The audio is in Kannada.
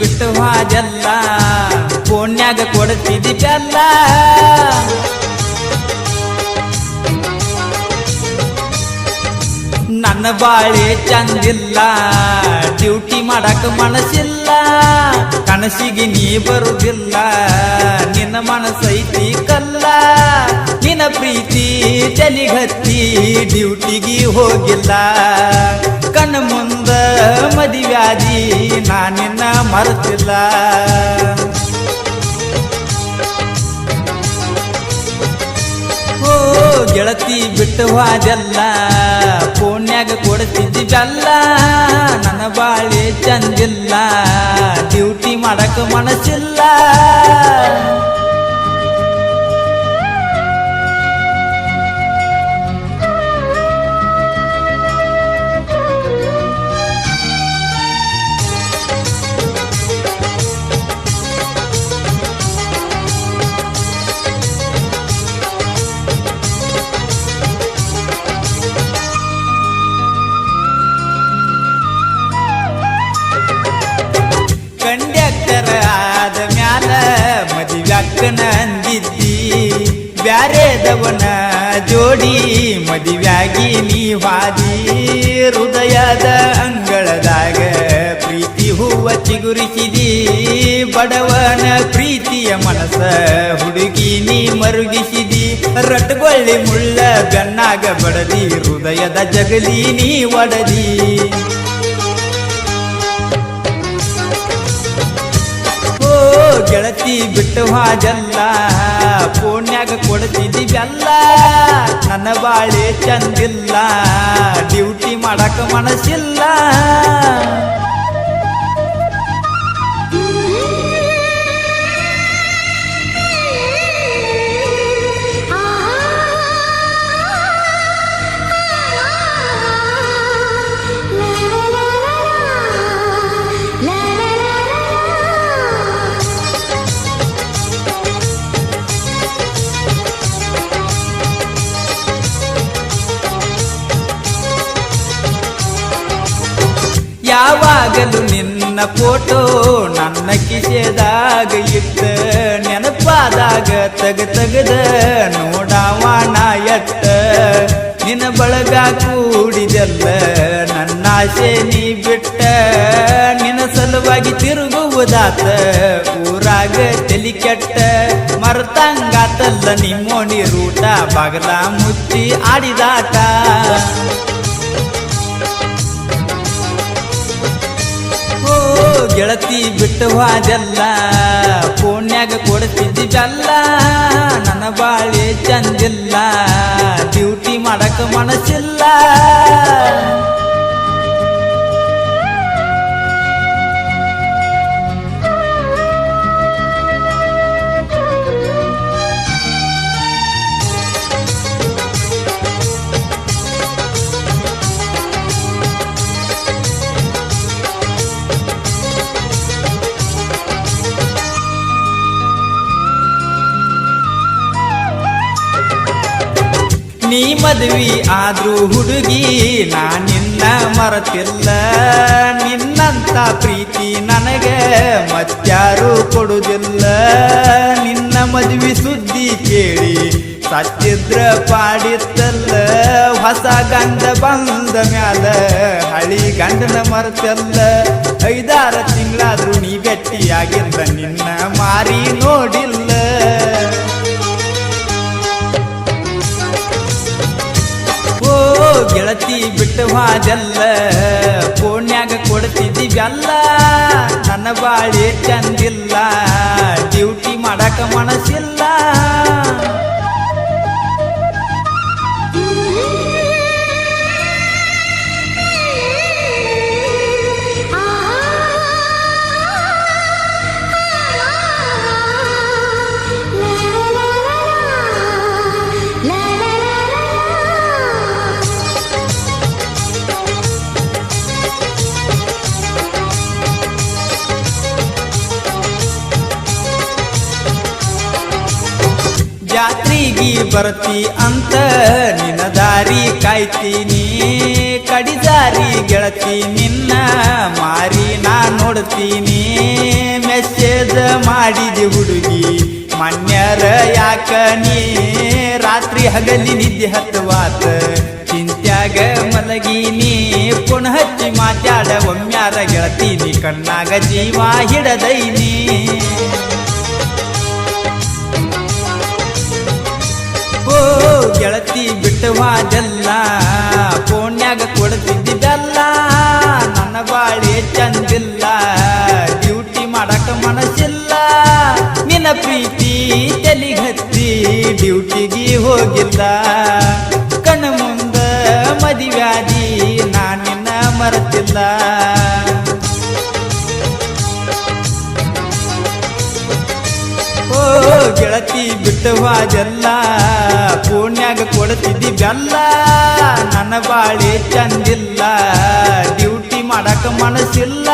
ಬಿಟ್ಟು ಹಾಜಲ್ಲ ಫೋನ್ಯಾಗ ಕೊಡ್ತಿದ್ದಿ ಬೆಲ್ಲ. ನನ್ನ ಬಾಳೆ ಚಂದಿಲ್ಲ, ಡ್ಯೂಟಿ ಮಾಡಕ್ ಮನಸ್ಸಿಲ್ಲ, ಕನಸಿಗೆ ನೀ ಬರುದಿಲ್ಲ, ನಿನ್ನ ಮನಸ್ಸೈತಿ ಕಲ್ಲ. ಪ್ರೀತಿ ಚಲಿಗತ್ತಿ ಡ್ಯೂಟಿಗೆ ಹೋಗಿಲ್ಲ. ಕಣ್ಣ ಮುಂದ ಮದಿವ್ಯಾದಿ ನಾನಿನ್ನ ಮರೆತಿಲ್ಲ. ಓ, ಗೆಳತಿ ಬಿಟ್ಟು ಹಾಜಲ್ಲ ಫೋನ್ಯಾಗ ಕೊಡ್ತಿದ್ದಿ ಬೆಲ್ಲ, ನನ್ನ ಬಾಳೆ ಚಂದಿಲ್ಲ, ಡ್ಯೂಟಿ ಮಾಡಕ್ಕೆ ಮನಸ್ಸಿಲ್ಲ. ಮದಿವ್ಯಾಕ್ಕನ ಅಂದಿದ್ದಿ. ಬ್ಯಾರೆದವನ ಜೋಡಿ ಮದುವೆಯಾಗಿ ನೀ ವಾದಿ ಹೃದಯದ ಅಂಗಳದಾಗ ಪ್ರೀತಿ ಹೂವ ಚಿಗುರಿಸಿದಿ. ಬಡವನ ಪ್ರೀತಿಯ ಮನಸ ಹುಡುಗಿ ನೀ ಮರುಗಿಸಿದಿ. ರಟ್ಗೊಳ್ಳಿ ಮುಳ್ಳ ಬೆನ್ನಾಗ ಬಡದಿ. ಹೃದಯದ ಜಗಲಿ ನೀ ಒಡದಿ. ಗೆಳತಿ ಬಿಟ್ಟು ಹಾಜಲ್ಲ ಫೋನ್ಯಾಗ ಕೊಡ್ತಿದ್ದಿ ಬೆಲ್ಲ ನನ್ನ ಬಾಳೆ ಚಂದಿಲ್ಲ. ಡ್ಯೂಟಿ ಮಾಡಕ ಮನಸ್ಸಿಲ್ಲ. ಯಾವಾಗಲೂ ನಿನ್ನ ಫೋಟೋ ನನ್ನ ಕಿಸೆದಾಗ ಇಟ್ಟ ನೆನಪಾದಾಗ ತಗ ತಗದ ನೋಡಾವ ಎಟ್ಟ ನಿನ್ನ ಬಳಗ ಕೂಡಿದೆಲ್ಲ ನನ್ನ ಆಸೆ ನೀ ಬಿಟ್ಟ ನಿನ್ನ ಸಲುವಾಗಿ ತಿರುಗುವುದಾತ, ಊರಾಗ ತಲಿ ಕೆಟ್ಟ. ಮರತಂಗಾತಲ್ಲ ನಿಮ್ಮೋಣಿ ರೂಟ, ಬಾಗಲ ಮುಚ್ಚಿ ಆಡಿದಾಟ. ಗೆಳತಿ ಬಿಟ್ಟು ಹಾಜಲ್ಲ ಫೋನ್ಯಾಗ ಕೊಡ್ತಿದ್ದಿ ಬೆಲ್ಲ. ನನ್ನ ಬಾಳೆ ಚಂದಿಲ್ಲ. ಡ್ಯೂಟಿ ಮಾಡಕ ಮನಸ್ಸಿಲ್ಲ. ನೀ ಮದ್ವಿ ಆದ್ರೂ ಹುಡುಗಿ, ನಾ ನಿನ್ನ ಮರತಿಲ್ಲ. ನಿನ್ನಂತ ಪ್ರೀತಿ ನನಗೆ ಮತ್ಯಾರು ಕೊಡುದಿಲ್ಲ. ನಿನ್ನ ಮದ್ವಿ ಸುದ್ದಿ ಕೇಳಿ ಸತ್ತಿದ್ರ ಪಾಡಿತ್ತಲ್ಲ. ಹೊಸ ಗಂಡ ಬಂದ ಮ್ಯಾಲ ಹಳಿ ಗಂಡನ ಮರತಲ್ಲ. ಐದಾರು ತಿಂಗಳಾದ್ರೂ ನೀ ಗಟ್ಟಿಯಾಗಿದ್ದ ನಿನ್ನ ಕೋಣ್ಯಾಗ ಫೋನ್ಯಾಗ ಕೊಡ್ತಿದ್ದಿಗಲ್ಲ ನನ್ನ ಬಾಳೆ ಚಂದಿಲ್ಲ ಡ್ಯೂಟಿ ಮಾಡಕ ಮನಸ್ಸಿಲ್ಲ. ಜಾತ್ರೆಗೆ ಬರ್ತಿ ಅಂತ ನಿನ್ನ ದಾರಿ ಕಾಯ್ತೀನಿ ಕಡಿದಾರಿ ಗೆಳತಿ ನಿನ್ನ ಮಾರಿ ನಾ ನೋಡ್ತೀನಿ. ಮೆಸೇಜ್ ಮಾಡಿದೆ ಹುಡುಗಿ, ಮನ್ಯರ ಯಾಕ ನೀ? ರಾತ್ರಿ ಹಗಲಿ ನಿದ್ದೆ ಹತ್ತವಾತ. ಚಿಂತ್ಯಾಗ ಮಲಗಿನಿ ಪುಣ ಹಚ್ಚಿ ಮಾತಾಡ ಒಮ್ಮ್ಯಾರ ಗೆಳತೀನಿ ಕಣ್ಣಾಗ ಜೀವ ಹಿಡದೈನಿ ಬಿಟ್ಟವಾದೆಲ್ಲ ಫೋನ್ಯಾಗ ಕೊಡ್ತಿದ್ದಿದ್ದಲ್ಲ ನನ್ನ ಬಾಳಿ ಚಂದಿಲ್ಲ, ಡ್ಯೂಟಿ ಮಾಡಕ ಮನಸ್ಸಿಲ್ಲ. ನಿನ್ನ ಪ್ರೀತಿ ತಲಿಗತ್ತಿ ಡ್ಯೂಟಿಗೆ ಹೋಗಿಲ್ಲ. ಕಣ್ಣು ಮುಂದ ಮದಿವ್ಯಾದಿ ನಾ ನಿನ್ನ ಮರೆತಿಲ್ಲ. ಓ ಗೆಳತಿ ಬಿಟ್ಟವಾದೆಲ್ಲ ಪುಣ್ಯಾಗ ಕೊಡ್ತಿದ್ದಿ ಬೆಲ್ಲ? ನನ್ನ ಬಾಳಿ ಚಂದಿಲ್ಲ ಡ್ಯೂಟಿ ಮಾಡಕ ಮನಸ್ಸಿಲ್ಲ.